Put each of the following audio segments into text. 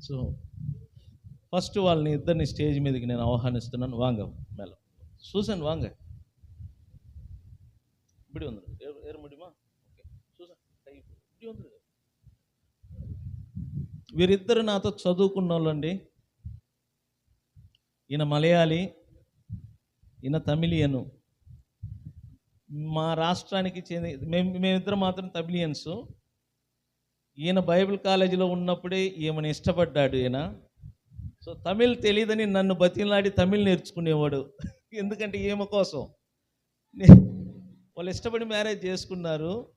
So first వాళ్ళని ఇద్దరిని stage మీదకి నేను ఆహ్వానిస్తున్నాను వాంగ మేల సూసన్ వాంగ இப்படி வந்துடும் ஏற ஏற முடியுமா ఓకే సూసన్ కై இப்படி வந்துடும் వీరిద్దరు నాతో చదువుకున్న వాళ్ళండి ఈయన మలయాళీ ఈయన తమిళియను మా రాష్ట్రానికి చెంది మేము మేమిద్దరం మాత్రం తమిళియన్స్ ఈయన బైబిల్ కాలేజీలో ఉన్నప్పుడే ఈమెను ఇష్టపడ్డాడు ఈయన. సో తమిళ్ తెలియదని నన్ను బతిలాడి తమిళ్ నేర్చుకునేవాడు. ఎందుకంటే ఈమె కోసం. నే- వాళ్ళు ఇష్టపడి మ్యారేజ్ చేసుకున్నారు.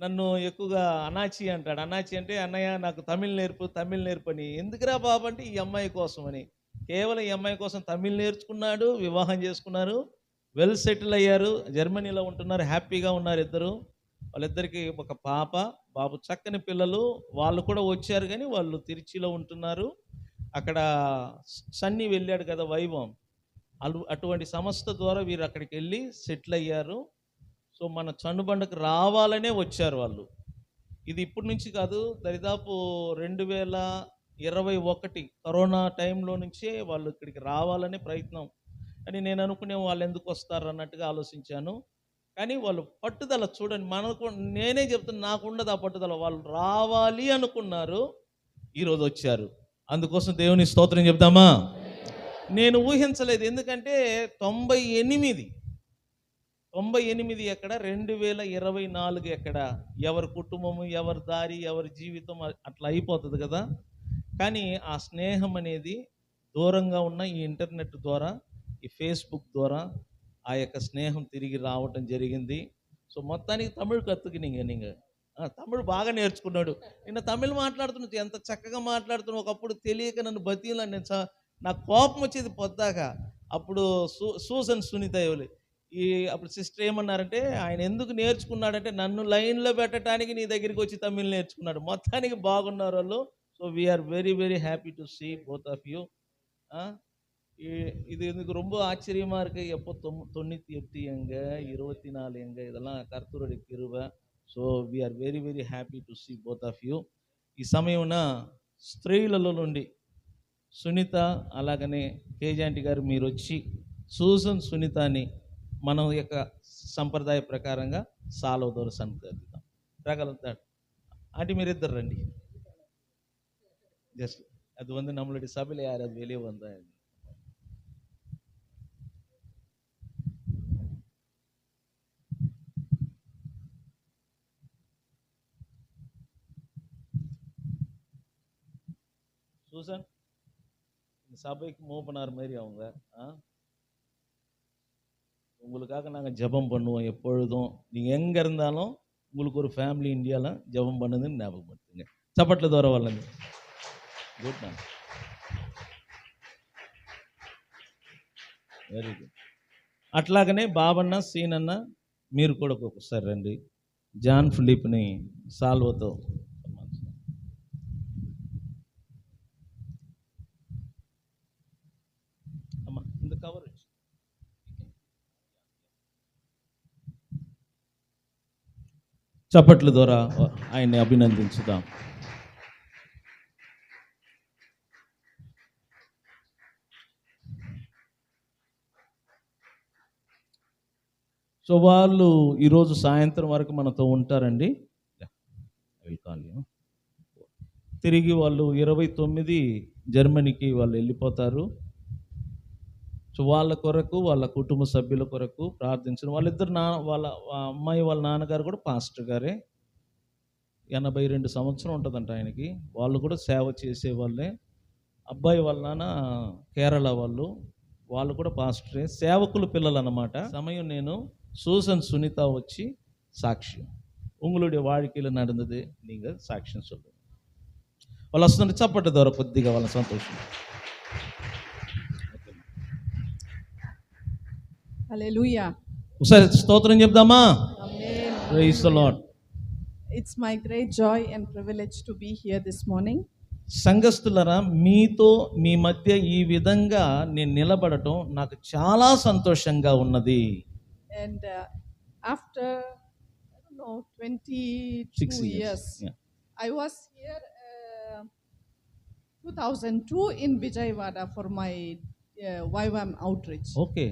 నన్ను ఎక్కువగా అనాచి అంటాడు. అనాచి అంటే అన్నయ్య నాకు తమిళ్ నేర్పు తమిళ్ నేర్పని ఎందుకురా బాబు? అంటే ఈ అమ్మాయి కోసం అని. కేవలం ఈ అమ్మాయి కోసం తమిళ్ నేర్చుకున్నాడు వివాహం చేసుకున్నారు. వెల్ సెటిల్ అయ్యారు. జర్మనీలో ఉంటున్నారు హ్యాపీగా ఉన్నారు ఇద్దరు. వాళ్ళిద్దరికి ఒక పాప బాబు చక్కని పిల్లలు. వాళ్ళు కూడా వచ్చారు కానీ వాళ్ళు తిరుచిలో ఉంటున్నారు. అక్కడ సన్నీ వెళ్ళాడు కదా వైభవం. అటువంటి సంస్థ ద్వారా వీరు అక్కడికి వెళ్ళి సెటిల్ అయ్యారు. సో మన చనుబండకు రావాలనే వచ్చారు వాళ్ళు. ఇది ఇప్పటి నుంచి కాదు దరిదాపు రెండు వేల ఇరవై ఒకటి కరోనా టైంలో నుంచే వాళ్ళు ఇక్కడికి రావాలనే ప్రయత్నం. అని నేను అనుకునే వాళ్ళు ఎందుకు వస్తారు అన్నట్టుగా ఆలోచించాను. కానీ వాళ్ళు పట్టుదల చూడండి మనకు నేనే చెప్తున్నా నాకు ఉండదు ఆ పట్టుదల. వాళ్ళు రావాలి అనుకున్నారు ఈరోజు వచ్చారు. అందుకోసం దేవుని స్తోత్రం చెప్దామా? నేను ఊహించలేదు ఎందుకంటే తొంభై ఎనిమిది తొంభై ఎనిమిది ఎక్కడ రెండు వేల ఇరవై నాలుగు ఎక్కడ. ఎవరి కుటుంబము ఎవరి దారి ఎవరి జీవితం అట్లా అయిపోతుంది కదా. కానీ ఆ స్నేహం అనేది దూరంగా ఉన్న ఈ ఇంటర్నెట్ ద్వారా ఈ ఫేస్బుక్ ద్వారా ఆ యొక్క స్నేహం తిరిగి రావటం జరిగింది. సో మొత్తానికి తమిళ్ కత్తుకునింగ నీకు తమిళ్ బాగా నేర్చుకున్నాడు. నిన్న తమిళ్ మాట్లాడుతున్నాడు ఎంత చక్కగా మాట్లాడుతున్నావు ఒకప్పుడు తెలియక నన్ను బతీలా నేను నాకు కోపం వచ్చేది పొద్దాక. అప్పుడు సూ సూసన్ సునీత ఎవరి? ఈ అప్పుడు సిస్టర్ ఏమన్నారంటే ఆయన ఎందుకు నేర్చుకున్నాడంటే నన్ను లైన్లో పెట్టడానికి నీ దగ్గరికి వచ్చి తమిళ్ నేర్చుకున్నాడు. మొత్తానికి బాగున్నారు వాళ్ళు. So we are very very happy to see both of you இது எனக்கு ரொம்ப ஆச்சரியமா இருக்கு எப்போ தொம் தொண்ணூற்றி எட்டு எங்க இருபத்தி நாலு எங்க இதெல்லாம் கர்த்தருடைய கிருபை so we are very very happy to see both of you ఈ సమయమున స్త్రీలలో నుండి సునీత అలాగనే కేజాంటి గారు మీరు వచ్చి సూసన్ సునీతని మన యొక్క సంప్రదాయ ప్రకారంగా సాల్వ దూర సన్కరిద్దాం రాగలుగుతాడు ఆంటీ మీరిద్దరు రండి ஜஸ்ட் அது வந்து நம்மளுடைய சபையில் யார் அது வெளியே வந்தா சூசன் இந்த சபைக்கு மூவ் பண்ணார் மாதிரி அவங்க ஆ உங்களுக்காக நாங்கள் ஜெபம் பண்ணுவோம் எப்பொழுதும் நீங்கள் எங்கே இருந்தாலும் உங்களுக்கு ஒரு ஃபேமிலி இந்தியாவில் ஜெபம் பண்ணுதுன்னு ஞாபகப்படுத்துங்க சப்பட்டில் தூரம் வரலங்க గుడ్ మ్యామ్ వెరీ గుడ్ అట్లాగనే బాబన్న సీనన్న మీరు కూడా ఒక్కొక్కసారి రండి జాన్ ఫిలిప్ని సాల్వతో చప్పట్ల ద్వారా ఆయన్ని అభినందించుదాం. సో వాళ్ళు ఈరోజు సాయంత్రం వరకు మనతో ఉంటారండి. తిరిగి వాళ్ళు ఇరవై తొమ్మిది జర్మనీకి వాళ్ళు వెళ్ళిపోతారు. సో వాళ్ళ కొరకు వాళ్ళ కుటుంబ సభ్యుల కొరకు ప్రార్థించిన వాళ్ళిద్దరు నా వాళ్ళ అమ్మాయి వాళ్ళ నాన్నగారు కూడా పాస్టర్ గారే. ఎనభై రెండు సంవత్సరం ఉంటుందంట ఆయనకి. వాళ్ళు కూడా సేవ చేసే వాళ్ళే అబ్బాయి వాళ్ళ నాన్న కేరళ వాళ్ళు. వాళ్ళు కూడా పాస్టరే. సేవకులు పిల్లలు అనమాట సమయం నేను సూసన్ సునీత వచ్చి సాక్ష్యం ఉంగుళుడి వాడికిలో నడుంది నీగా సాక్ష్యం చూడు వాళ్ళు వస్తుంటే చప్పటి ద్వారా కొద్దిగా వాళ్ళ సంతోషం ఒకసారి స్తోత్రం చెప్దామా? It's my great joy and privilege to be here this morning సంఘస్థులరా మీతో మీ మధ్య ఈ విధంగా నేను నిలబడటం నాకు చాలా సంతోషంగా ఉన్నది. And after no twenty years I was here two thousand two in Vijayawada for my wife I'm out reach okay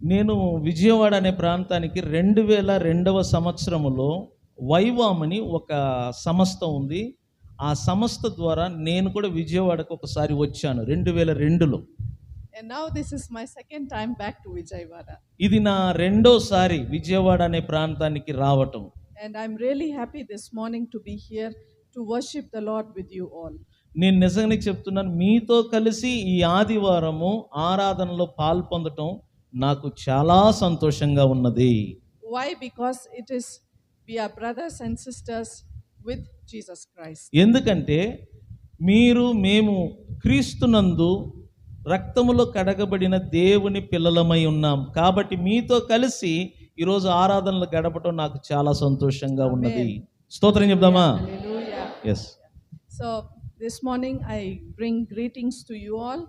నేను విజయవాడ అనే ప్రాంతానికి రెండు వేల రెండవ సంవత్సరములో వైవామ్ అని ఒక సంస్థ ఉంది ఆ సంస్థ ద్వారా నేను కూడా విజయవాడకు ఒకసారి వచ్చాను రెండు వేల రెండులో second time back to Vijayawada. ఇది నా రెండోసారి విజయవాడ అనే ప్రాంతానికి రావటం And I'm really happy this morning to be here to worship the Lord with you all. నేను నిజంగానే చెప్తున్నాను మీతో కలిసి ఈ ఆదివారము ఆరాధనలో పాల్పొందటం నాకు చాలా సంతోషంగా ఉన్నది. Why because it is we are brothers and sisters with Jesus Christ ఎందుకంటే మీరు మేము క్రీస్తునందు రక్తములో కడగబడిన దేవుని పిల్లలమై ఉన్నాం. కాబట్టి మీతో కలిసి ఈరోజు ఆరాధనలు గడపటం నాకు చాలా సంతోషంగా ఉన్నది. స్తోత్రం చెప్దామా? Yes so this morning I bring greetings to you all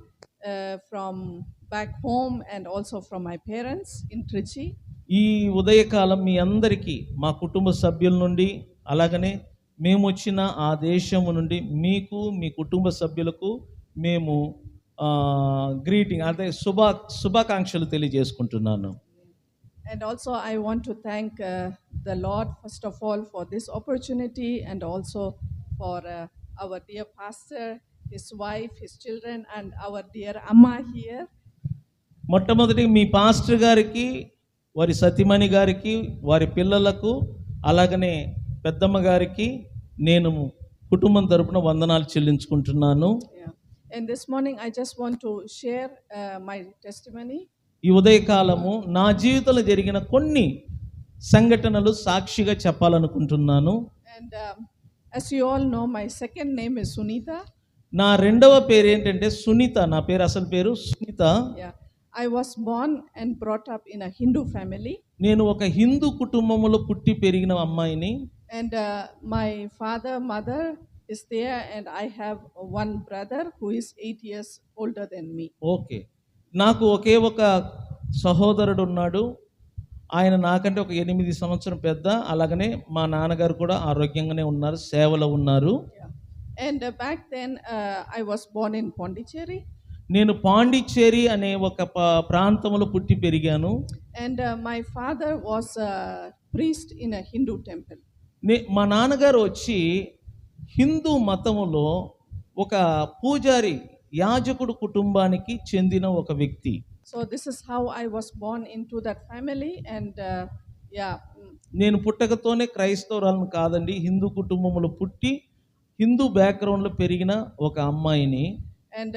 from back home and also from my parents in Trichy. ఈ ఉదయకాలం మీ అందరికీ మా కుటుంబ సభ్యుల నుండి అలాగనే మేము వచ్చిన ఆ దేశము నుండి మీకు మీ కుటుంబ సభ్యులకు మేము గ్రీటింగ్ అంటే శుభా శుభాకాంక్షలు తెలియజేసుకుంటున్నాను And also I want to thank uh, the Lord first of all for this opportunity and also for uh, our dear pastor, his wife, his children and our dear Amma here. మొట్టమొదటి మీ pastor గారికి వారి సతీమణి గారికి వారి పిల్లలకు అలాగనే పెద్దమ్మ గారికి నేను కుటుంబం తరపున వందనాలు చెల్లించుకుంటున్నాను. And this morning I just want to share uh, my testimony. ఈ ఉదయకాలము నా జీవితంలో జరిగిన కొన్ని సంఘటనలు సాక్షిగా చెప్పాలనుకుంటున్నాను And um, as you all know, my second name is Sunita. నా రెండవ పేరు ఏంటంటే సునీత నా పేరు అసలు పేరు Sunitha Yeah, I was born and brought up in a Hindu family, నేను ఒక హిందూ కుటుంబంలో పుట్టి పెరిగిన అమ్మాయిని and uh, my father, mother is there, and I have one brother who is eight years older than me. Okay నాకు ఒకే ఒక సహోదరుడు ఉన్నాడు ఆయన నాకంటే ఒక ఎనిమిది సంవత్సరం పెద్ద అలాగనే మా నాన్నగారు కూడా ఆరోగ్యంగానే ఉన్నారు సేవలో ఉన్నారు uh, back then, uh, I was born in Pondicherry, నేను పాండిచ్చేరి అనే ఒక ప్రాంతంలో పుట్టి పెరిగాను. And uh, my father was a priest in a Hindu temple. నే- మా నాన్నగారు వచ్చి హిందూ మతములో ఒక పూజారి యాజకుడు కుటుంబానికి చెందిన ఒక వ్యక్తి. So this is how I was born into that family, and uh, yeah, mm, నేను పుట్టకతోనే క్రైస్తవురాలను కాదండి హిందూ కుటుంబంలో పుట్టి హిందూ బ్యాక్గ్రౌండ్లో పెరిగిన ఒక అమ్మాయిని. And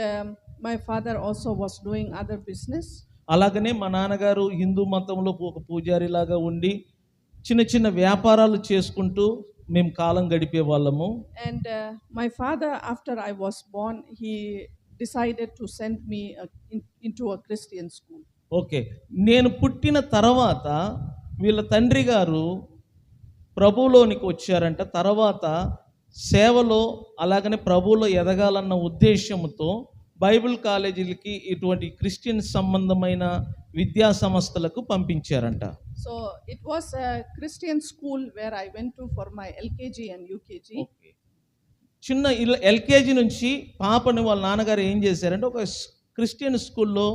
my father also was doing other business. అలాగనే మా నాన్నగారు హిందూ మతంలో ఒక పూజారిలాగా ఉండి చిన్న చిన్న వ్యాపారాలు చేసుకుంటూ మేము కాలం గడిపే వాళ్ళము And my father, after I was born, he decided to send me uh, in, into a Christian school. Okay నేను పుట్టిన తర్వాత వీళ్ళ తండ్రి గారు ప్రభువులోనికి వచ్చారంట తర్వాత సేవలో అలాగనే ప్రభువులో ఎదగాలన్న ఉద్దేశంతో బైబిల్ కాలేజీలకి ఇటువంటి క్రిస్టియన్ సంబంధమైన విద్యా సంస్థలకు పంపించారంట was a Christian school where I went to for my LKG and UKG. Okay. చిన్న ఎల్కేజీ నుంచి పాపని వాళ్ళ నాన్నగారు ఏం చేశారంటే ఒక స్- క్రిస్టియన్ స్కూల్లో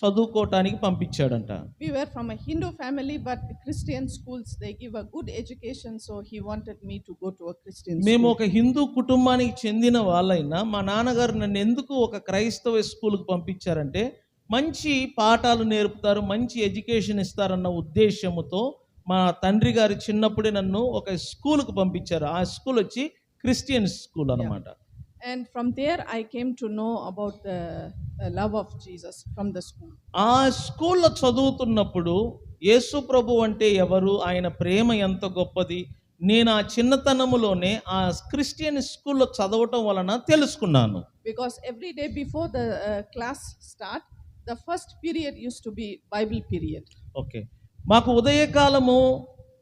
చదువుకోవటానికి పంపించాడంట. We were from a Hindu family, but Christian schools they give a good education, so he wanted me to go to a Christian మేము. ఒక హిందూ కుటుంబానికి చెందిన వాళ్ళైనా మా నాన్నగారు నన్ను ఎందుకు ఒక క్రైస్తవ స్కూల్కి పంపించారంటే మంచి పాఠాలు నేర్పుతారు మంచి ఎడ్యుకేషన్ ఇస్తారన్న ఉద్దేశముతో మా తండ్రి గారు చిన్నప్పుడే నన్ను ఒక స్కూల్కి పంపించారు. ఆ స్కూల్ వచ్చి క్రిస్టియన్ స్కూల్ అన్నమాట. And from there I came to know about the love of Jesus from the school ఆ స్కూల్లో చదువుతున్నప్పుడు యేసు ప్రభు అంటే ఎవరు? ఆయన ప్రేమ ఎంత గొప్పది? నేను ఆ చిన్నతనములోనే ఆ క్రిస్టియన్ స్కూల్లో చదవటం వలన తెలుసుకున్నాను. Because every day before the class start the first period use to be Bible period okay మాకు ఉదయకాలము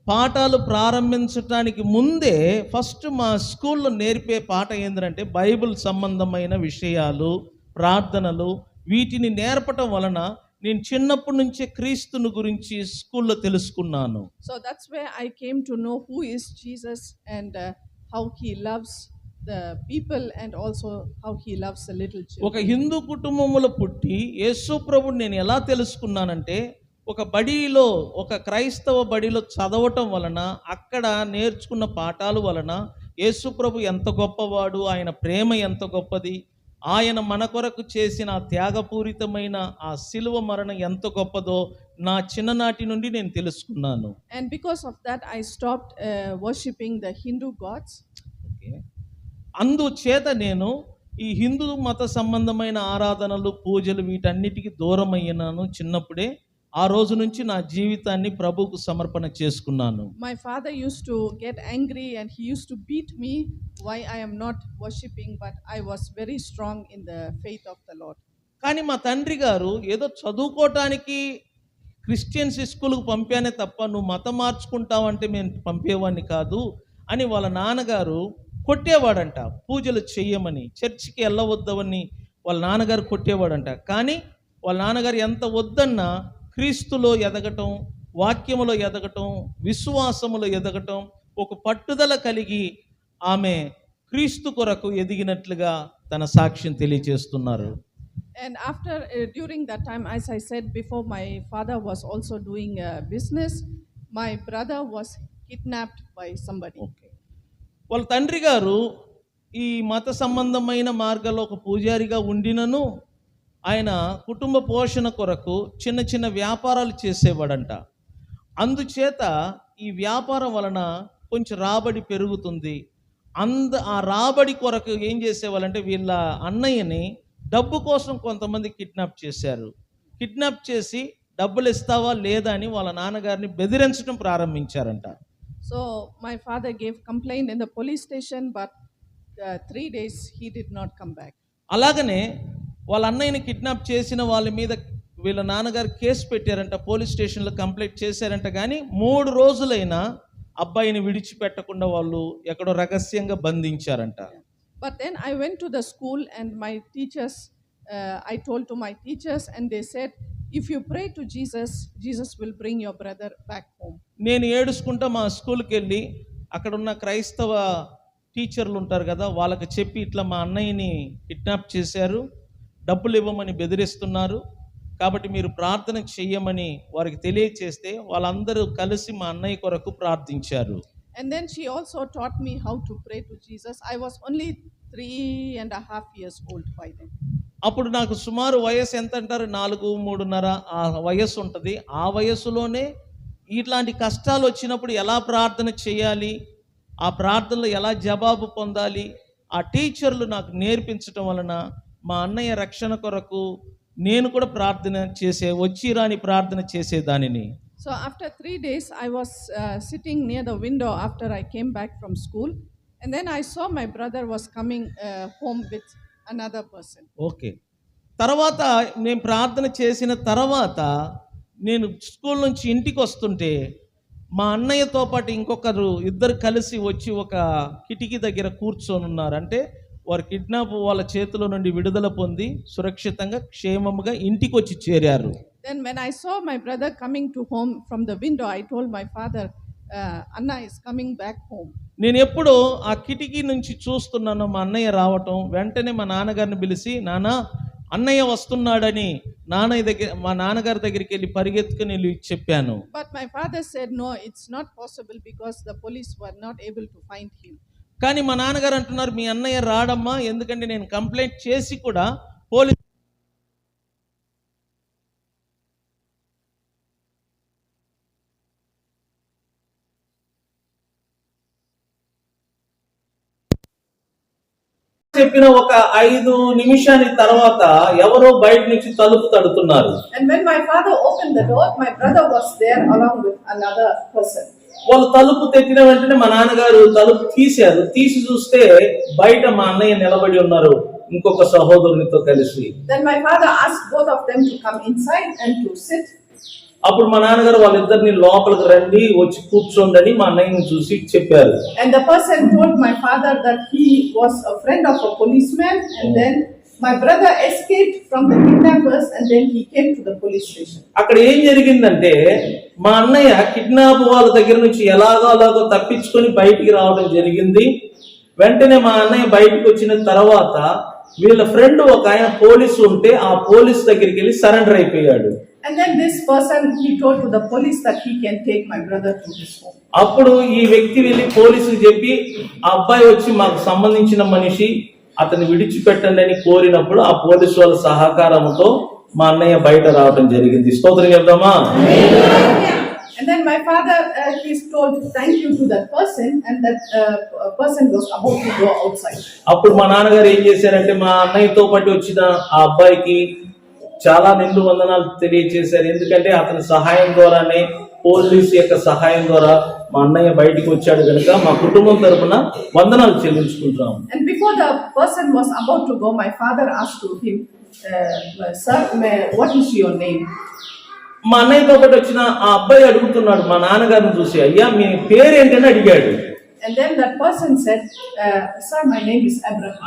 పాఠాలు ప్రారంభించటానికి ముందే ఫస్ట్ మా స్కూల్లో నేర్పే పాట ఏంటంటే బైబిల్ సంబంధమైన విషయాలు ప్రార్థనలు వీటిని నేర్పటం వలన నేను చిన్నప్పటి నుంచే క్రీస్తుని గురించి స్కూల్లో తెలుసుకున్నాను I came to know who is Jesus and uh, how he loves the people and also how he loves the little children. ఒక హిందూ కుటుంబములో పుట్టి యేసు ప్రభుని నేను ఎలా తెలుసుకున్నానంటే ఒక బడిలో ఒక క్రైస్తవ బడిలో చదవటం వలన అక్కడ నేర్చుకున్న పాఠాలు వలన యేసు ప్రభు ఎంత గొప్పవాడు ఆయన ప్రేమ ఎంత గొప్పది ఆయన మన కొరకు చేసిన త్యాగపూరితమైన ఆ శిలువ మరణం ఎంత గొప్పదో నా చిన్ననాటి నుండి నేను తెలుసుకున్నాను. Of that, I stopped uh, worshipping the Hindu gods. Okay. అందుచేత నేను ఈ హిందూ మత సంబంధమైన ఆరాధనలు పూజలు వీటన్నిటికీ దూరం అయ్యాను చిన్నప్పుడే. ఆ రోజు నుంచి నా జీవితాన్ని ప్రభువుకు సమర్పణ చేసుకున్నాను. My father used to get angry and he used to beat me. Why I am not worshipping, but I was very strong in the faith of the Lord. కానీ మా తండ్రి గారు ఏదో చదువుకోవటానికి క్రిస్టియన్స్ స్కూల్కి పంపానే తప్ప నువ్వు మతం మార్చుకుంటావంటే మేము పంపేవాడిని కాదు అని వాళ్ళ నాన్నగారు కొట్టేవాడంట. పూజలు చెయ్యమని చర్చికి వెళ్ళవద్దవని వాళ్ళ నాన్నగారు కొట్టేవాడంట. కానీ వాళ్ళ నాన్నగారు ఎంత వద్దన్నా క్రీస్తులో ఎదగటం వాక్యములో ఎదగటం విశ్వాసములో ఎదగటం ఒక పట్టుదల కలిగి ఆమె క్రీస్తు కొరకు ఎదిగినట్లుగా తన సాక్ష్యం తెలియజేస్తున్నారు And after, uh, during that time, as I said before, my father was also doing uh, business. My brother was kidnapped by somebody. Okay వాళ్ళ తండ్రి గారు ఈ మత సంబంధమైన మార్గాల్లో ఒక పూజారిగా ఉండినను ఆయన కుటుంబ పోషణ కొరకు చిన్న చిన్న వ్యాపారాలు చేసేవాడంట. అందుచేత ఈ వ్యాపారం వలన కొంచెం రాబడి పెరుగుతుంది. అంద ఆ రాబడి కొరకు ఏం చేసేవాళ్ళంటే వీళ్ళ అన్నయ్యని డబ్బు కోసం కొంతమంది కిడ్నాప్ చేశారు. కిడ్నాప్ చేసి డబ్బులు ఇస్తావా లేదా అని వాళ్ళ నాన్నగారిని బెదిరించడం ప్రారంభించారంట. My father gave complaint in the police station, but uh, three days he did not come back. అలాగనే వాళ్ళ అన్నయ్యని కిడ్నాప్ చేసిన వాళ్ళ మీద వీళ్ళ నాన్నగారు కేసు పెట్టారంట పోలీస్ స్టేషన్లో కంప్లైంట్ చేశారంట. కానీ మూడు రోజులైనా అబ్బాయిని విడిచిపెట్టకుండా వాళ్ళు ఎక్కడో రహస్యంగా బంధించారంట. Then I went to the school and my teachers, uh, I told to my teachers, and they said, if you pray to Jesus, Jesus will bring your brother back home. నేను ఏడుచుకుంటా మా స్కూల్కి వెళ్ళి అక్కడ ఉన్న క్రైస్తవ టీచర్లు ఉంటారు కదా వాళ్ళకి చెప్పి ఇట్లా మా అన్నయ్యని కిడ్నాప్ చేశారు. డబ్బులు ఇవ్వమని బెదిరిస్తున్నారు. కాబట్టి మీరు ప్రార్థన చెయ్యమని వారికి తెలియచేస్తే వాళ్ళందరూ కలిసి మా అన్నయ్య కొరకు ప్రార్థించారు. And then she also taught me how to pray to Jesus. I was only three and a half years old by then. అప్పుడు నాకు సుమారు వయసు ఎంత అంటారు నాలుగు మూడున్నర ఆ వయస్సు ఉంటుంది. ఆ వయస్సులోనే ఇట్లాంటి కష్టాలు వచ్చినప్పుడు ఎలా ప్రార్థన చేయాలి ఆ ప్రార్థనలో ఎలా జవాబు పొందాలి? ఆ టీచర్లు నాకు నేర్పించటం వలన మా అన్నయ్య రక్షణ కొరకు నేను కూడా ప్రార్థన చేసే వచ్చి రాని ప్రార్థన చేసేదానిని three days, I was uh, sitting near the window after I came back from school, and then I saw my brother was coming uh, home with another person. Okay తర్వాత నేను ప్రార్థన చేసిన తర్వాత నేను స్కూల్ నుంచి ఇంటికి వస్తుంటే మా అన్నయ్యతో పాటు ఇంకొకరు ఇద్దరు కలిసి వచ్చి ఒక కిటికీ దగ్గర కూర్చొని ఉన్నారు అంటే వారు కిడ్నాప్ వాళ్ళ చేతిలో నుండి విడుదల పొంది సురక్షితంగా క్షేమంగా ఇంటికి వచ్చి చేరారు then when I saw my brother coming to home from the window I told my father అన్న ఇస్ కమింగ్ బ్యాక్ హోమ్ నేను ఎప్పుడు ఆ కిటికీ నుంచి చూస్తున్నాను మా అన్నయ్య రావటం వెంటనే మా నాన్నగారిని పిలిచి నాన్న అన్నయ్య వస్తున్నాడని నాన్నయ్య దగ్గర మా నాన్నగారి దగ్గరికి వెళ్ళి పరిగెత్తుకుని చెప్పాను. But my father said no it's not possible because the police were not able to find him కానీ మా నాన్నగారు అంటున్నారు మీ అన్నయ్య రాడమ్మా ఎందుకంటే నేను కంప్లైంట్ చేసి కూడా పోలీస్ చెప్పిన ఒక ఐదు నిమిషాని తర్వాత ఎవరో బయట నుంచి తలుపు తడుతున్నారు And when my father opened the door, my brother was there along with another person. వాళ్ళు తలుపు తెచ్చిన వెంటనే మా నాన్నగారు తలుపు తీశారు. తీసి చూస్తే బయట మా అన్నయ్య నిలబడి ఉన్నారు. ఇంకొక సహోదరునితో కలిసి. అప్పుడు మా నాన్నగారు వాళ్ళిద్దరిని లోపలికి రండి వచ్చి కూర్చోండి అని మా అన్నయ్యని చూసి చెప్పారు. My brother escaped from the kidnappers, and then he came to the police station. అక్కడ ఏం జరిగిందంటే మా అన్నయ్య కిడ్నాప్ వాళ్ళ దగ్గర నుంచి ఎలాగో అలాగో తప్పించుకొని బయటికి రావడం జరిగింది వెంటనే మా అన్నయ్య బయటకు వచ్చిన తర్వాత వీళ్ళ ఫ్రెండ్ ఒక ఆయన పోలీసు ఉంటే ఆ పోలీస్ దగ్గరికి వెళ్ళి సరెండర్ అయిపోయాడు And then this person, he told to the police that he can take my brother to his home. అప్పుడు ఈ వ్యక్తి వెళ్ళి పోలీసుకి చెప్పి ఆ అబ్బాయి వచ్చి మాకు సంబంధించిన మనిషి అతన్ని విడిచిపెట్టండి అని కోరినప్పుడు ఆ పోలీసు వాళ్ళ సహకారంతో మా అన్నయ్య బయట రావడం జరిగింది. స్తోత్రం చెప్దామా? And then my father, uh, he's told thank you to that person, and that uh, person was about to go outside. అప్పుడు మా నాన్నగారు ఏం చేశారంటే మా అన్నయ్యతో పాటు వచ్చిన ఆ అబ్బాయికి చాలా నిండు వందనాలు తెలియజేశారు ఎందుకంటే అతని సహాయం ద్వారానే పోలీస్ యొక్క సహాయం ద్వారా మా అన్నయ్య బయటికి వచ్చాడు కనుక మా కుటుంబం తరపున వందనాలు చెల్లించుకుంటున్నాం And before the person was about to go, my father asked to him, uh, Sir, may- what is your name? మా అన్నయ్యతో పాటు వచ్చిన ఆ అబ్బాయి అడుగుతున్నాడు మా నాన్నగారిని చూసి అయ్యా మీ పేరు ఏంటని అడిగాడు And then that person said, uh, Sir, my name is Abraham.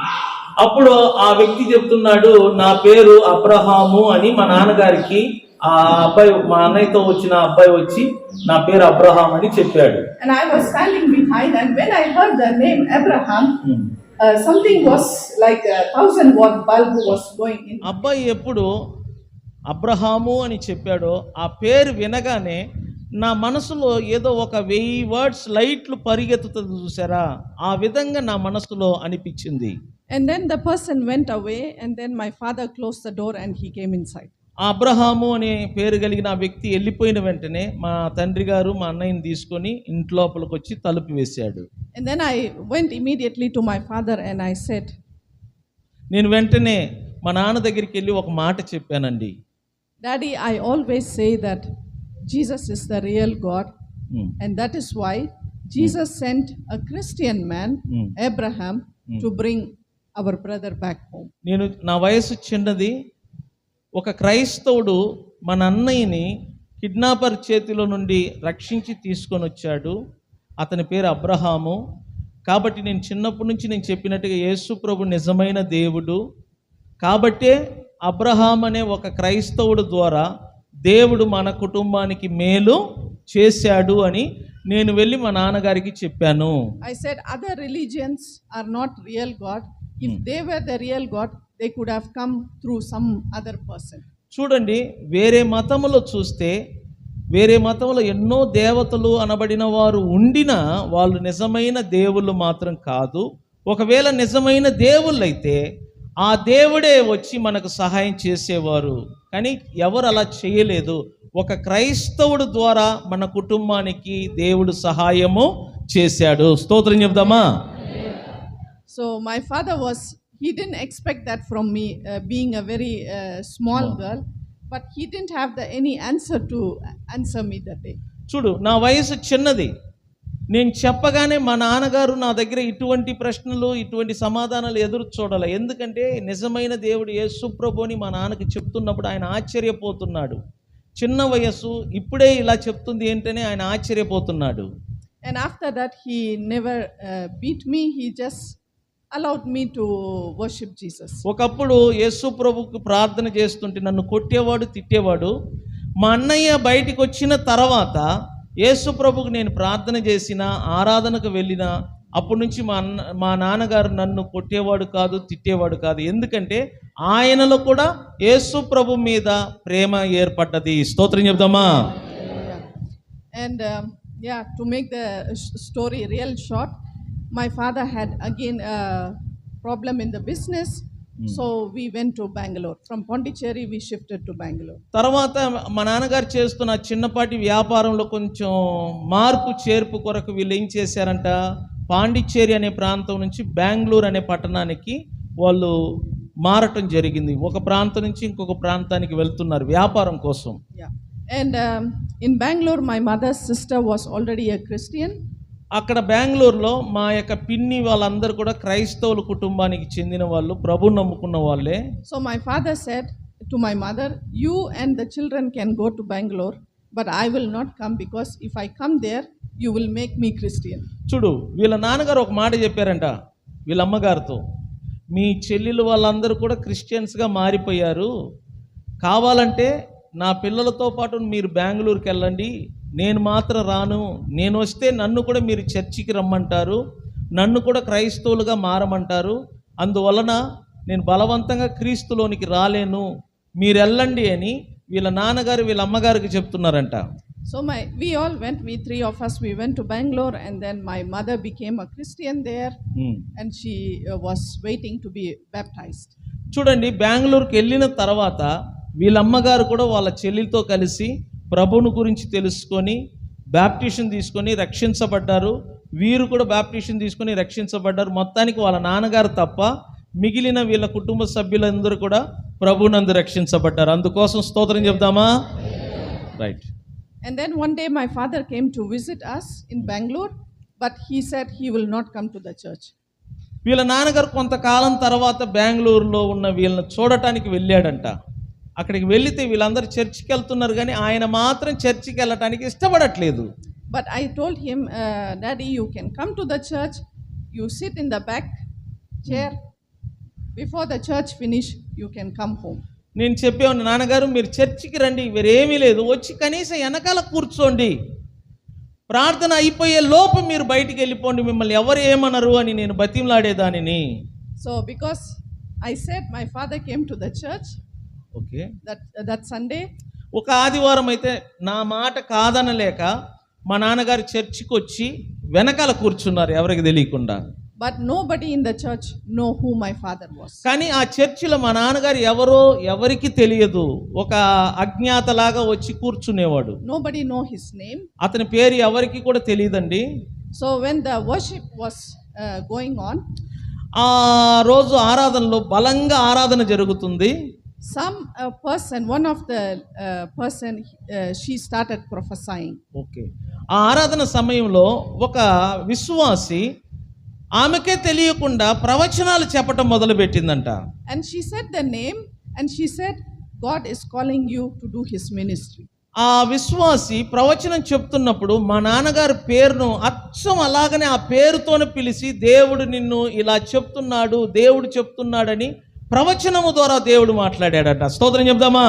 అప్పుడు ఆ వ్యక్తి చెప్తున్నాడు నా పేరు అబ్రహాము అని మా నాన్నగారికి ఆ అబ్బాయి మా అన్నయ్యతో వచ్చిన అబ్బాయి వచ్చి నా పేరు అబ్రహాం అని చెప్పాడు. అబ్బాయి ఎప్పుడు అబ్రహాము అని చెప్పాడు ఆ పేరు వినగానే నా మనసులో ఏదో ఒక వెయ్యి వర్డ్స్ లైట్లు పరిగెత్తుతుంది చూసారా? ఆ విధంగా నా మనసులో అనిపించింది. And then the person went away and then my father close the door and he came in ఆ అబ్రహాము అనే పేరు కలిగిన వ్యక్తి వెళ్ళిపోయిన వెంటనే మా తండ్రి గారు మా అన్నయ్యని తీసుకొని ఇంటి వచ్చి తలుపు వేశాడు. And I went immediately to my and I said నేను వెంటనే మా నాన్న దగ్గరికి వెళ్ళి ఒక మాట చెప్పానండి. Daddy I always say that Jesus is the real God and that is why Jesus sent a Christian man Abraham to bring our brother back home నేను నా వయసు చిన్నది ఒక క్రైస్తవుడు మన అన్నయ్యని కిడ్నాపర్ చేతిలో నుండి రక్షించి తీసుకొని వచ్చాడు. అతని పేరు అబ్రహాము. కాబట్టి నేను చిన్నప్పటి నుంచి నేను చెప్పినట్టుగా యేసు ప్రభు నిజమైన దేవుడు. కాబట్టే అబ్రహాం అనే ఒక క్రైస్తవుడు ద్వారా దేవుడు మన కుటుంబానికి మేలు చేశాడు అని నేను వెళ్ళి మా నాన్నగారికి చెప్పాను. Said, Other religions are not real God. If they were the real God, they could have come through some other person. చూడండి వేరే మతములో చూస్తే వేరే మతంలో ఎన్నో దేవతలు అనబడిన వారు ఉండినా వాళ్ళు నిజమైన దేవుళ్ళు మాత్రం కాదు. ఒకవేళ నిజమైన దేవుళ్ళైతే ఆ దేవుడే వచ్చి మనకు సహాయం చేసేవారు. కానీ ఎవరు అలా చేయలేదు. ఒక క్రైస్తవుడు ద్వారా మన కుటుంబానికి దేవుడు సహాయము చేశాడు. స్తోత్రం చెప్దామా? So my father was, he didn't expect that from me, uh, being a very uh, small girl, but he didn't have the, any answer to answer me that day. చూడు నా వయసు చిన్నది. నేను చెప్పగానే మా నాన్నగారు నా దగ్గర ఇటువంటి ప్రశ్నలు ఇటువంటి సమాధానాలు ఎదురు చూడాలి. ఎందుకంటే నిజమైన దేవుడు యేసు ప్రభు అని మా నాన్నకి చెప్తున్నప్పుడు ఆయన ఆశ్చర్యపోతున్నాడు. చిన్న వయస్సు ఇప్పుడే ఇలా చెప్తుంది ఏంటని ఆయన ఆశ్చర్యపోతున్నాడు. And after that, he never uh, beat me, he just allowed me to worship Jesus. ఒకప్పుడు యేసు ప్రభుకు ప్రార్థన చేస్తుంటే నన్ను కొట్టేవాడు తిట్టేవాడు. మా అన్నయ్య బయటికి వచ్చిన తర్వాత యేసు ప్రభుకు నేను ప్రార్థన చేసిన ఆరాధనకు వెళ్ళిన అప్పటి నుంచి మా అన్న మా నాన్నగారు నన్ను కొట్టేవాడు కాదు తిట్టేవాడు కాదు. ఎందుకంటే ఆయనలో కూడా యేసు ప్రభు మీద ప్రేమ ఏర్పడ్డది. స్తోత్రం చెప్దామా? Yeah, to make the sh- story real short, my father had again a problem in the business. So we went to Bangalore. From Pondicherry, we shifted to Bangalore. తర్వాత మా నాన్నగారు చేస్తున్న చిన్నపాటి వ్యాపారంలో కొంచెం మార్పు చేర్పు కొరకు వీళ్ళు ఏం చేశారంట పాండిచ్చేరి అనే ప్రాంతం నుంచి బెంగళూరు అనే పట్టణానికి వాళ్ళు మారటం జరిగింది ఒక ప్రాంతం నుంచి ఇంకొక ప్రాంతానికి వెళ్తున్నారు వ్యాపారం కోసం um, in Bangalore, my mother's sister was already a Christian. అక్కడ బెంగళూరులో మా యొక్క పిన్ని వాళ్ళందరూ కూడా క్రైస్తవుల కుటుంబానికి చెందిన వాళ్ళు ప్రభు నమ్ముకున్న వాళ్ళే So my father said to my mother, You and the children can go to Bangalore, but I will not come because if I come there, you will make me Christian. చూడు వీళ్ళ నాన్నగారు ఒక మాట చెప్పారంట వీళ్ళ అమ్మగారితో మీ చెల్లెలు వాళ్ళందరూ కూడా క్రిస్టియన్స్గా మారిపోయారు కావాలంటే నా పిల్లలతో పాటు మీరు బెంగళూరుకి వెళ్ళండి నేను మాత్రం రాను. నేను వస్తే నన్ను కూడా మీరు చర్చికి రమ్మంటారు. నన్ను కూడా క్రైస్తవులుగా మారమంటారు. అందువలన నేను బలవంతంగా క్రీస్తులోనికి రాలేను. మీరు వెళ్ళండి అని వీళ్ళ నాన్నగారు వీళ్ళ అమ్మగారికి చెప్తున్నారంట. So my, we all went, we three of us, we went to Bangalore and then my mother became a Christian there um. and she uh, was waiting to be baptized. చూడండి బెంగళూరుకి వెళ్ళిన తర్వాత వీళ్ళ అమ్మగారు కూడా వాళ్ళ చెల్లితో కలిసి ప్రభువుని గురించి తెలుసుకొని బ్యాప్టిషన్ తీసుకొని రక్షించబడ్డారు. వీరు కూడా బ్యాప్టిషన్ తీసుకొని రక్షించబడ్డారు. మొత్తానికి వాళ్ళ నాన్నగారు తప్ప మిగిలిన వీళ్ళ కుటుంబ సభ్యులందరూ కూడా ప్రభునందు రక్షించబడ్డారు. అందుకోసం స్తోత్రం చెప్దామా? Right And then one day my father came to visit us in Bangalore, but he said he will not come to the church. వీళ్ళ నాన్నగారు కొంతకాలం తర్వాత బెంగళూరులో ఉన్న వీళ్ళని చూడటానికి వెళ్ళాడంట. అక్కడికి వెళితే వీళ్ళందరూ చర్చికి వెళ్తున్నారు కానీ ఆయన మాత్రం చర్చికి వెళ్ళటానికి ఇష్టపడట్లేదు. I told him, uh, Daddy, you can come to the church, you sit in the back chair. Before the church finish, you can come home. నేను చెప్పేవాడిని నాన్నగారు మీరు చర్చికి రండి. వేరేమీ లేదు. వచ్చి కనీసం వెనకాల కూర్చోండి. ప్రార్థన అయిపోయే లోపు మీరు బయటికి వెళ్ళిపోండి. మిమ్మల్ని ఎవరు ఏమనరు అని నేను బతిమలాడేదానిని. So because I said my father came to the church okay. That that Sunday, ఒక ఆదివారం అయితే నా మాట కాదనలేక మా నాన్నగారు చర్చికి వచ్చి వెనకాల కూర్చున్నారు ఎవరికి తెలియకుండా. But nobody in the church know who my father was. కానీ ఆ చర్చిలో మా నాన్నగారు ఎవరో ఎవరికి తెలియదు. ఒక అజ్ఞాతలాగా వచ్చి కూర్చునేవాడు. Nobody know his name. అతని పేరు ఎవరికి కూడా తెలియదండి. So when the worship was uh, going on, ఆ రోజు ఆరాధనలో బలంగా ఆరాధన జరుగుతుంది. Some uh, person, one of the uh, person, uh, she started prophesying. Okay ఆ ఆరాధన సమయంలో ఒక విశ్వాసి ఆమెకే తెలియకుండా ప్రవచనాలు చెప్పటం మొదలుపెట్టిందంట And she said the name and she said, God is calling you to do his ministry. ఆ విశ్వాసి ప్రవచనం చెప్తున్నప్పుడు మా నాన్నగారి పేరును అచ్చం అలాగనే ఆ పేరుతోనే పిలిచి దేవుడు నిన్ను ఇలా చెప్తున్నాడు దేవుడు చెప్తున్నాడని ప్రవచనము ద్వారా దేవుడు మాట్లాడాడట స్తోత్రం చెప్దామా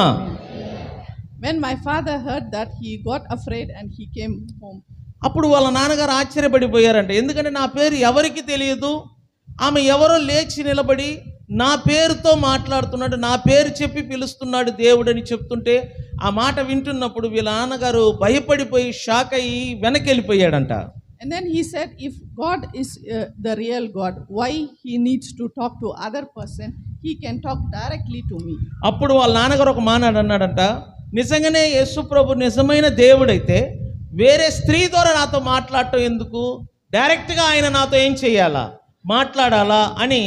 When my father heard that, he got afraid and he came home. అప్పుడు వాళ్ళ నాన్నగారు ఆశ్చర్యపడిపోయారంట ఎందుకంటే నా పేరు ఎవరికి తెలియదు ఆమె ఎవరో లేచి నిలబడి నా పేరుతో మాట్లాడుతున్నాడు నా పేరు చెప్పి పిలుస్తున్నాడు దేవుడు అని చెప్తుంటే ఆ మాట వింటున్నప్పుడు వీళ్ళ నాన్నగారు భయపడిపోయి షాక్ అయ్యి వెనక్కి వెళ్ళిపోయాడంట And then he said, if God is uh, the real God, why he needs to talk to other person? He can talk directly to me. అప్పుడు వాళ్ళ నాన్నగారు ఒక మానాడు అన్నాడంట నిజంగానే యేసు ప్రభు నిజమైన దేవుడైతే వేరే స్త్రీ ద్వారా నాతో మాట్లాడటం ఎందుకు డైరెక్ట్గా ఆయన నాతో ఏం చేయాలా మాట్లాడాలా అని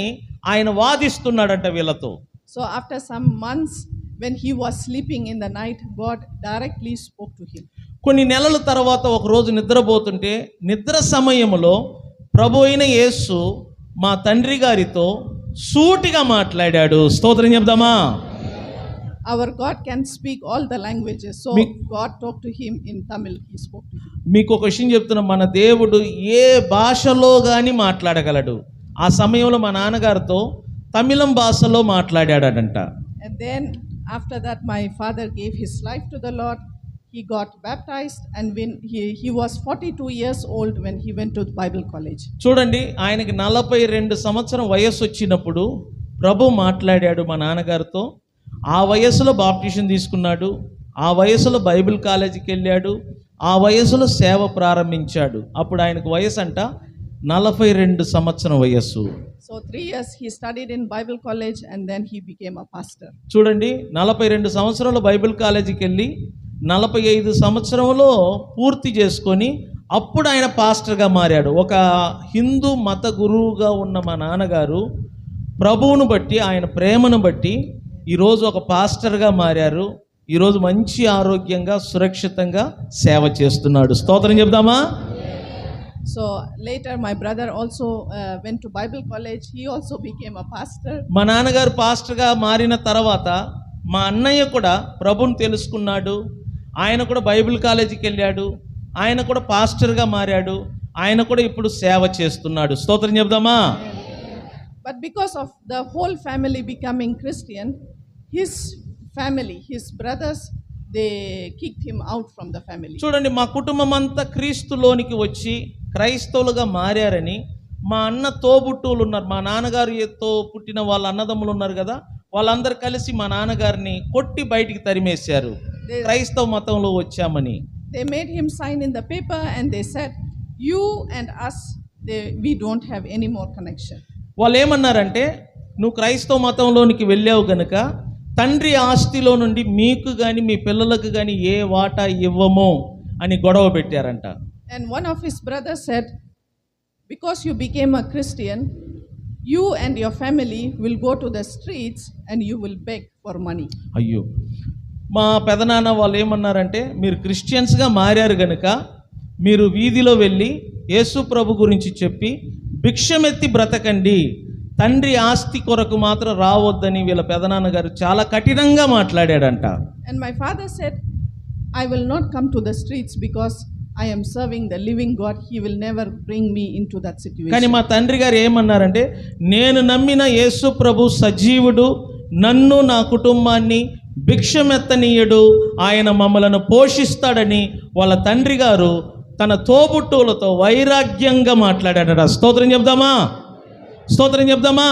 ఆయన వాదిస్తున్నాడంట వీళ్ళతో So after some months, when he was sleeping in the night, God directly spoke to him. కొన్ని నెలల తర్వాత ఒక రోజు నిద్రపోతుంటే నిద్ర సమయంలో ప్రభు అయిన యేసు మా తండ్రి గారితో సూటిగా మాట్లాడాడు స్తోత్రం చెప్దామా Our God can speak all the languages. So Me- God talked to him in Tamil. He spoke to him. మీకు ఒక విషయం చెప్తున్నా మన దేవుడు ఏ భాషలో కానీ మాట్లాడగలడు ఆ సమయంలో మా నాన్నగారితో తమిళం భాషలో మాట్లాడాడంట And then after that, my father gave his life to the Lord. He got baptized, and when he, he was 42 years old when he went to Bible college. చూడండి ఆయనకి నలభై రెండు సంవత్సరం వయస్సు వచ్చినప్పుడు ప్రభు మాట్లాడాడు మా నాన్నగారితో ఆ వయసులో బాప్టిషన్ తీసుకున్నాడు ఆ వయసులో బైబిల్ కాలేజీకి వెళ్ళాడు ఆ వయసులో సేవ ప్రారంభించాడు అప్పుడు ఆయనకు వయసు అంట నలభై రెండు సంవత్సరం వయస్సు So three years he studied in Bible college, and then he became a pastor. చూడండి నలభై రెండు సంవత్సరాలు బైబిల్ కాలేజీకి వెళ్ళి నలభై ఐదు సంవత్సరంలో పూర్తి చేసుకొని అప్పుడు ఆయన పాస్టర్గా మారాడు. ఒక హిందూ మత గురువుగా ఉన్న మా నాన్నగారు ప్రభువును బట్టి ఆయన ప్రేమను బట్టి ఈరోజు ఒక పాస్టర్గా మారారు. ఈరోజు మంచి ఆరోగ్యంగా సురక్షితంగా సేవ చేస్తున్నాడు. స్తోత్రం చెప్దామా So later, my brother also uh, went to Bible college. He also became a pastor. మా నాన్నగారు పాస్టర్గా మారిన తర్వాత మా అన్నయ్య కూడా ప్రభుని తెలుసుకున్నాడు. ఆయన కూడా బైబిల్ కాలేజీకి వెళ్ళాడు. ఆయన కూడా పాస్టర్గా మారాడు. ఆయన కూడా ఇప్పుడు సేవ చేస్తున్నాడు. స్తోత్రం చెప్దామా But because of the whole family becoming Christian, his family, his brothers, they kicked him out from the family. చూడండి మా కుటుంబం అంతా క్రీస్తులోనికి వచ్చి క్రైస్తవులుగా మారారని మా అన్న తోబుట్టువులు ఉన్నారు. మా నాన్నగారు తో పుట్టిన వాళ్ళ అన్నదమ్ములు ఉన్నారు కదా వాళ్ళందరూ కలిసి మా నాన్నగారిని కొట్టి బయటికి తరిమేశారు క్రైస్తవ మతంలో వచ్చామని They made him sign in the paper and they said, You and us, they, we don't have any more connection. వాళ్ళు ఏమన్నారంటే నువ్వు క్రైస్తవ మతంలోనికి వెళ్ళావు గనుక తండ్రి ఆస్తిలో నుండి మీకు కానీ మీ పిల్లలకు కానీ ఏ వాటా ఇవ్వము అని గొడవ పెట్టారంట And one of his brothers said, Because you became a Christian, you and your family will go to the streets and you will beg for money. అయ్యో. మా పెదనాన్న వాళ్ళు ఏమన్నారంటే మీరు క్రిస్టియన్స్గా మారారు గనుక మీరు వీధిలో వెళ్ళి యేసు ప్రభు గురించి చెప్పి భిక్షమెత్తి బ్రతకండి. తండ్రి ఆస్తి కొరకు మాత్రం రావద్దని వీళ్ళ పెదనాన్న గారు చాలా కఠినంగా మాట్లాడాడంట. And my father said, I will not come to the I I'm serving the living God he will never bring me into that situation కానీ మా తండ్రి గారు ఏమన్నారంటే నేను నమ్మిన యేసు ప్రభు సజీవుడు నన్ను నా కుటుంబాన్ని భిక్షమెత్తనీయుడు ఆయన మమ్మలను పోషిస్తాడని వాళ్ళ తండ్రి గారు తన తోబుట్టులతో వైరాగ్యంగా మాట్లాడాడట స్తోత్రం చెప్దామా? స్తోత్రం చెప్దామా?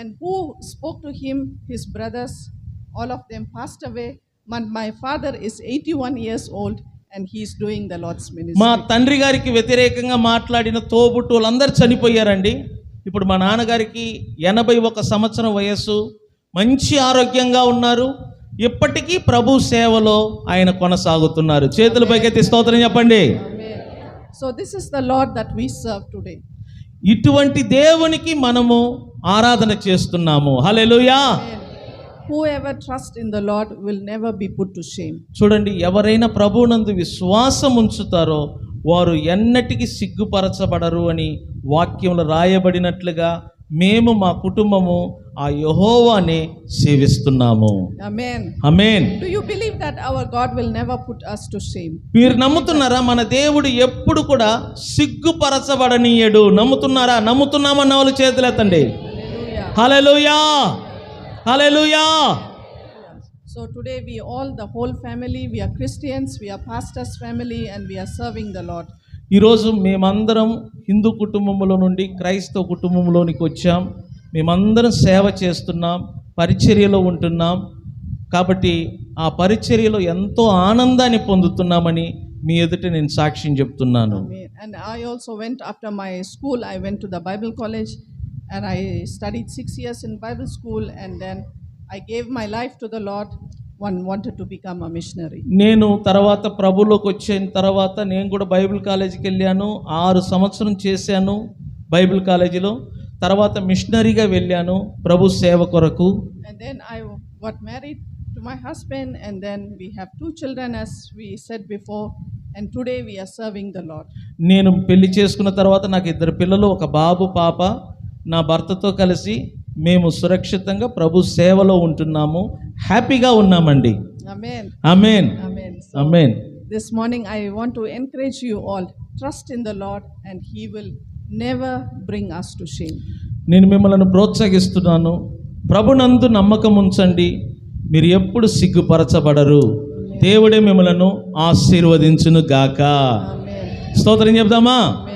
And who spoke to him his brothers all of them fast away my father is eighty one years old and he is doing the Lord's ministry. మా తండ్రి గారికి వ్యతిరేకంగా మాట్లాడిన తోబుట్టువులందరూ చనిపోయారండి. ఇప్పుడు మా నాన్నగారికి ఎనభై ఒక సంవత్సరం వయస్సు మంచి ఆరోగ్యంగా ఉన్నారు. ఇప్పటికీ ప్రభు సేవలో ఆయన కొనసాగుతున్నారు. చేతుల పైకెత్తి స్తోత్రం చెప్పండి. So, this is the Lord that we serve today. ఇటువంటి దేవునికి మనము ఆరాధన చేస్తున్నాము. హల్లెలూయా Amen. Whoever trusts in the Lord will never be put to shame. చూడండి ఎవరైనా ప్రభువునందు విశ్వాసం ఉంచుతారో వారు ఎన్నటికీ సిగ్గుపరచబడరు అని వాక్యంలో రాయబడినట్లుగా మేము మా కుటుంబము ఆ యహోవానే సేవిస్తున్నాము Amen. Amen Do you believe that our God will never put us to shame? మీరు నమ్ముతున్నారా మన దేవుడు ఎప్పుడు కూడా సిగ్గుపరచబడనీయడు నమ్ముతున్నారా నమ్ముతున్నామన్న వాళ్ళు చేతులెత్తండి. Hallelujah hallelujah so today we all the whole family we are Christians we are pastors family and we are serving the Lord ఈ రోజు మేమందరం హిందూ కుటుంబంలో నుండి క్రైస్తవ కుటుంబంలోనికి వచ్చాం. మేమందరం సేవ చేస్తున్నాం పరిచర్యలో ఉంటున్నాం. కాబట్టి ఆ పరిచర్యలో ఎంతో ఆనందాన్ని పొందుతున్నామని మీ ఎదుట నేను సాక్ష్యం చెప్తున్నాను. And I also went after my school I went the Bible college and I studied six years in Bible school, and then I gave my life to the Lord. One wanted to become a missionary. నేను తర్వాత ప్రభులోకి వచ్చిన తర్వాత నేను కూడా Bible కాలేజీకి వెళ్ళాను ఆరు సంవత్సరం చేశాను బైబిల్ కాలేజీలో తర్వాత మిషనరీగా వెళ్ళాను ప్రభు సేవ కొరకు And then I got married to my husband, and then we have two children, as we said before, and today we are serving the Lord. నేను పెళ్ళి చేసుకున్న తర్వాత నాకు ఇద్దరు పిల్లలు ఒక బాబు పాప నా భర్తతో కలిసి మేము సురక్షితంగా ప్రభు సేవలో ఉంటున్నాము. హ్యాపీగా ఉన్నామండి. అమేన్ అమేన్ morning I want to encourage you all. Trust in the Lord, and He will never bring us to shame. నేను మిమ్మల్ని ప్రోత్సహిస్తున్నాను. ప్రభునందు నమ్మకం ఉంచండి. మీరు ఎప్పుడు సిగ్గుపరచబడరు. దేవుడే మిమ్మలను ఆశీర్వదించును గాక. స్తోత్రం చెప్దామా.